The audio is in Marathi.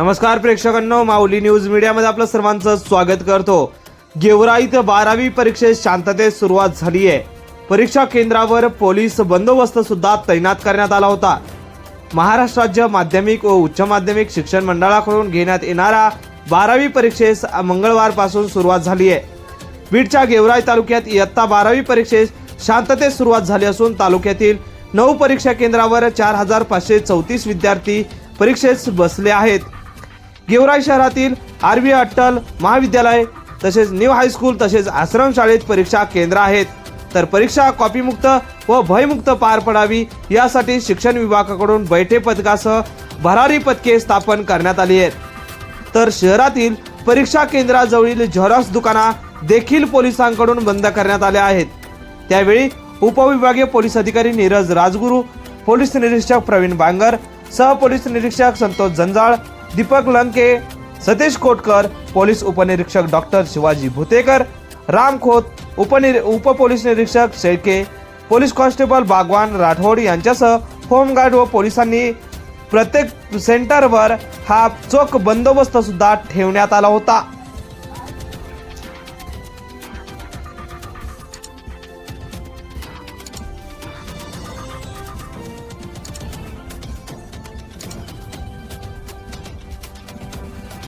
नमस्कार प्रेक्षकांनो माऊली न्यूज मीडियामध्ये आपलं सर्वांचं स्वागत करतो. गेवराईत बारावी परीक्षेत शांततेत सुरुवात झाली आहे परीक्षा केंद्रावर पोलीस बंदोबस्त सुद्धा तैनात करण्यात आला होता. महाराष्ट्र राज्य माध्यमिक व उच्च माध्यमिक शिक्षण मंडळाकडून घेण्यात येणारा बारावी परीक्षेस मंगळवारपासून सुरुवात झाली आहे बीडच्या गेवराई तालुक्यात इयत्ता बारावी परीक्षेस शांततेत सुरुवात झाली असून तालुक्यातील नऊ परीक्षा केंद्रावर चार हजार पाचशे चौतीस विद्यार्थी परीक्षेस बसले आहेत. गेवराई शहरातील आरवी अट्टल महाविद्यालय तसेच न्यू हायस्कूल तसेच आश्रमशाळेत परीक्षा केंद्र आहेत. तर परीक्षा कॉपीमुक्त व भयमुक्त पार पडावी यासाठी शिक्षण विभागाकडून बैठे पथकासह भरारी पथके स्थापन करण्यात आली आहेत. तर शहरातील परीक्षा केंद्राजवळील झेरॉक्स दुकाना देखील पोलिसांकडून बंद करण्यात आल्या आहेत. त्यावेळी उपविभागीय पोलीस अधिकारी नीरज राजगुरू पोलीस निरीक्षक प्रवीण बांगर सहपोलीस निरीक्षक संतोष जंजाळ दीपक लंके सतीश कोटकर पोलीस उपनिरीक्षक डॉक्टर शिवाजी भुतेकर राम खोत उपनिर उपपोलीस निरीक्षक शेळके पोलीस कॉन्स्टेबल बागवान राठोड यांच्यासह होमगार्ड व पोलिसांनी प्रत्येक सेंटरवर हा चोख बंदोबस्त सुद्धा ठेवण्यात आला होता.